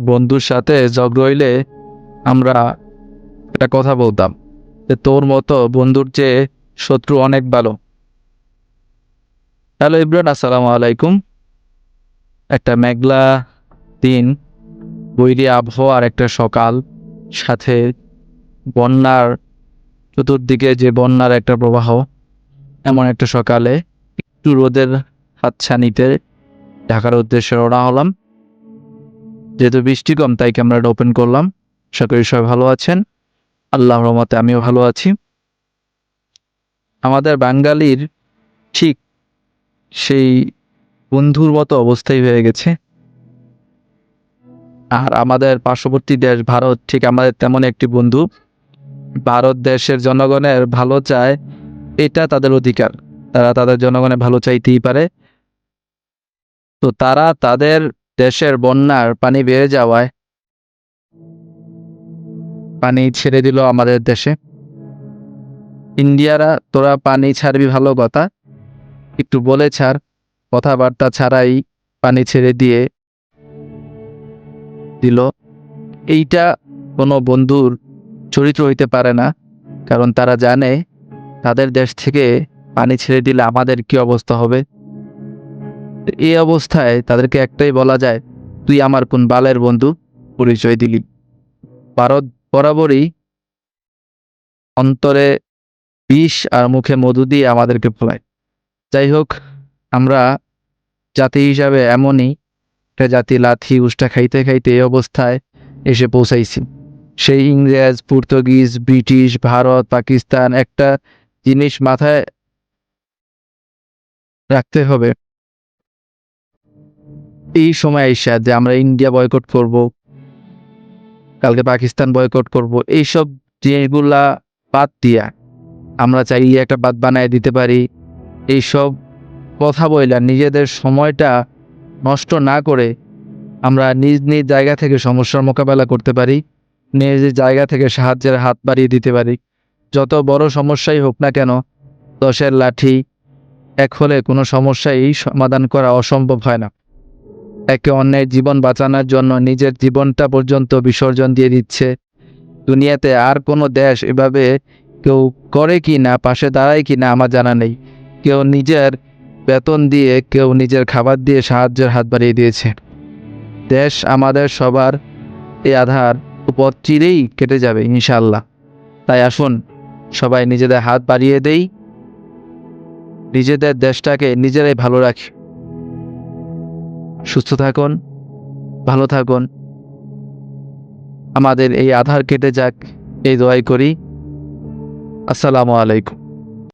বন্ধুর সাথে ঝগড়া হইলে আমরা একটা কথা বলতাম যে তোর মতো বন্ধুর চেয়ে শত্রু অনেক ভালো। হ্যালো ইব্রান, আসসালামু আলাইকুম। একটা মেঘলা দিন, বৈরী আবহাওয়ার একটা সকাল, সাথে বন্যার চতুর্দিকে যে বন্যার একটা প্রবাহ, এমন একটা সকালে একটু রোদের হাতছানিতে ঢাকার উদ্দেশ্যে রওনা হলাম। যেহেতু বৃষ্টি কম, তাই ক্যামেরাটা ওপেন করলাম। করি সবাই ভালো আছেন। আল্লাহ রহমতে আমিও ভালো আছি। আমাদের বাঙালির ঠিক সেই বন্ধুর মতো অবস্থাই হয়ে গেছে। আর আমাদের পার্শ্ববর্তী দেশ ভারত, ঠিক আমাদের তেমন একটি বন্ধু। ভারত দেশের জনগণের ভালো চায়, এটা তাদের অধিকার। তারা তাদের জনগণের ভালো চাইতেই পারে। তো তারা তাদের দেশের বন্যার পানি বেড়ে যাওয়ায় পানি ছেড়ে দিল আমাদের দেশে। ইন্ডিয়ারা, তোরা পানি ছাড়বি ভালো কথা, একটু বলে ছাড়, কথাবার্তা ছাড়াই পানি ছেড়ে দিয়ে দিল। এইটা কোনো বন্ধুর চরিত্র হইতে পারে না, কারণ তারা জানে তাদের দেশ থেকে পানি ছেড়ে দিলে আমাদের কি অবস্থা হবে। এই অবস্থায় তাদেরকে একটাই বলা যায়, তুই আমার কোন বালের বন্ধু? পরিচয় দিলি। ভারত বরাবরই অন্তরে বিষ আর মুখে মধু দিয়ে আমাদেরকে ফোলায় যাই হোক, আমরা জাতি হিসাবে এমনই একটা জাতি লাথি উষ্টা খাইতে খাইতে এই অবস্থায় এসে পৌঁছাইছি। সেই ইংরেজ, পর্তুগিজ, ব্রিটিশ, ভারত, পাকিস্তান একটা জিনিস মাথায় রাখতে হবে। এই সময় এসে যে আমরা ইন্ডিয়া বয়কট করব, কালকে পাকিস্তান বয়কট করব, এইসব জিনিসগুলা বাদ দিয়া আমরা চাই একটা বাদ বানায় দিতে পারি। এইসব কথা বইলা নিজেদের সময়টা নষ্ট না করে আমরা নিজ নিজ জায়গা থেকে সমস্যার মোকাবেলা করতে পারি নিজ জায়গা থেকে সাহায্যের হাত বাড়িয়ে দিতে পারি। যত বড় সমস্যাই হোক না কেন, দশের লাঠি এক হলে কোনো সমস্যাই সমাধান করা অসম্ভব হয় না। একে অন্যের জীবন বাঁচানোর জন্য নিজের জীবনটা পর্যন্ত বিসর্জন দিয়ে দিচ্ছে। দুনিয়াতে আর কোনো দেশ এভাবে কেউ করে কি না, পাশে দাঁড়ায় কি না, আমার জানা নেই। কেউ নিজের বেতন দিয়ে, কেউ নিজের খাবার দিয়ে সাহায্যের হাত বাড়িয়ে দিয়েছে। দেশ আমাদের সবার এই আধার উপর চিরেই কেটে যাবে ইনশাল্লাহ তাই আসুন, সবাই নিজেদের হাত বাড়িয়ে দেই। নিজেদের দেশটাকে নিজেরাই ভালো রাখি। সুস্থ থাকুন ভালো থাকুন। আমাদের এই আধার কেটে যাক এই দোয়াই করি। আসসালামু আলাইকুম।